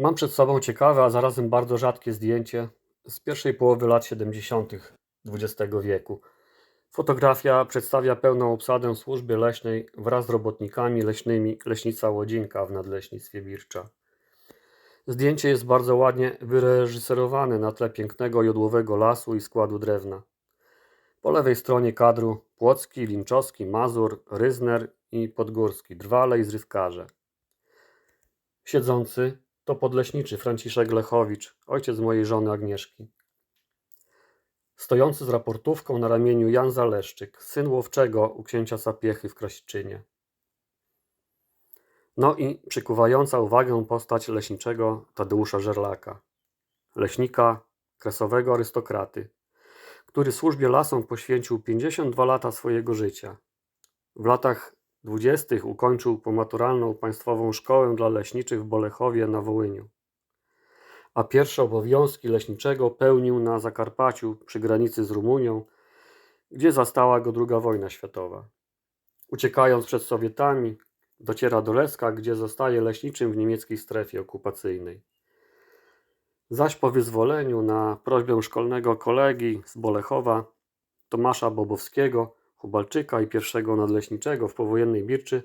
Mam przed sobą ciekawe, a zarazem bardzo rzadkie zdjęcie z pierwszej połowy lat 70. XX wieku. Fotografia przedstawia pełną obsadę służby leśnej wraz z robotnikami leśnymi leśnica Łodzinka w Nadleśnictwie Bircza. Zdjęcie jest bardzo ładnie wyreżyserowane na tle pięknego jodłowego lasu i składu drewna. Po lewej stronie kadru Płocki, Linczowski, Mazur, Ryzner i Podgórski, drwale i zrywkarze. Siedzący to podleśniczy Franciszek Lechowicz, ojciec mojej żony Agnieszki. Stojący z raportówką na ramieniu Jan Zaleszczyk, syn łowczego u księcia Sapiechy w Krasiczynie. No i przykuwająca uwagę postać leśniczego Tadeusza Żerlaka, leśnika, kresowego arystokraty, który służbie lasom poświęcił 52 lata swojego życia. W latach dwudziestych ukończył pomaturalną państwową szkołę dla leśniczych w Bolechowie na Wołyniu. A pierwsze obowiązki leśniczego pełnił na Zakarpaciu przy granicy z Rumunią, gdzie zastała go II wojna światowa. Uciekając przed Sowietami, dociera do Leska, gdzie zostaje leśniczym w niemieckiej strefie okupacyjnej. Zaś po wyzwoleniu na prośbę szkolnego kolegi z Bolechowa, Tomasza Bobowskiego, Hubalczyka i pierwszego nadleśniczego w powojennej Birczy,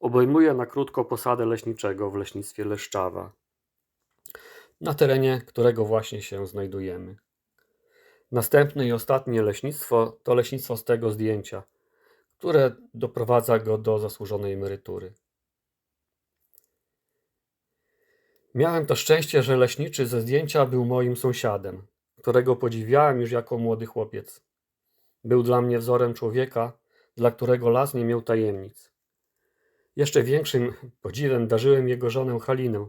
obejmuje na krótko posadę leśniczego w leśnictwie Leszczawa, na terenie którego właśnie się znajdujemy. Następne i ostatnie leśnictwo to leśnictwo z tego zdjęcia, które doprowadza go do zasłużonej emerytury. Miałem to szczęście, że leśniczy ze zdjęcia był moim sąsiadem, którego podziwiałem już jako młody chłopiec. Był dla mnie wzorem człowieka, dla którego las nie miał tajemnic. Jeszcze większym podziwem darzyłem jego żonę Halinę,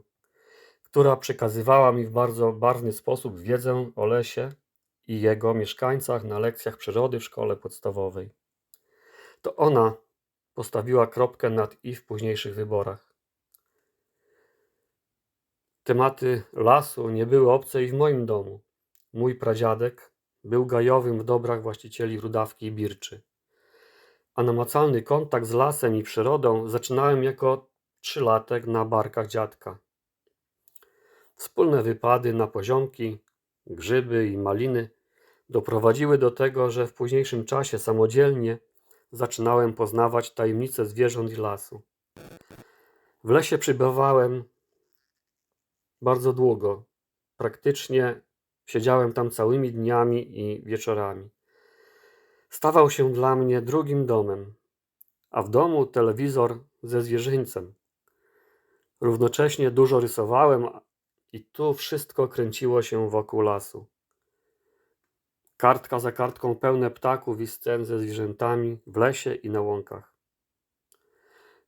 która przekazywała mi w bardzo barwny sposób wiedzę o lesie i jego mieszkańcach na lekcjach przyrody w szkole podstawowej. To ona postawiła kropkę nad i w późniejszych wyborach. Tematy lasu nie były obce i w moim domu. Mój pradziadek był gajowym w dobrach właścicieli Rudawki i Birczy. A namacalny kontakt z lasem i przyrodą zaczynałem jako trzylatek na barkach dziadka. Wspólne wypady na poziomki, grzyby i maliny doprowadziły do tego, że w późniejszym czasie samodzielnie zaczynałem poznawać tajemnice zwierząt i lasu. W lesie przybywałem bardzo długo. Praktycznie siedziałem tam całymi dniami i wieczorami. Stawał się dla mnie drugim domem, a w domu telewizor ze zwierzyńcem. Równocześnie dużo rysowałem i tu wszystko kręciło się wokół lasu. Kartka za kartką pełne ptaków i scen ze zwierzętami w lesie i na łąkach.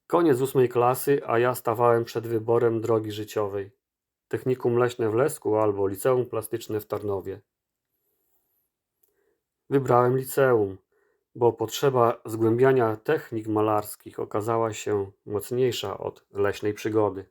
Koniec ósmej klasy, a ja stawałem przed wyborem drogi życiowej. Technikum Leśne w Lesku albo Liceum Plastyczne w Tarnowie. Wybrałem liceum, bo potrzeba zgłębiania technik malarskich okazała się mocniejsza od leśnej przygody.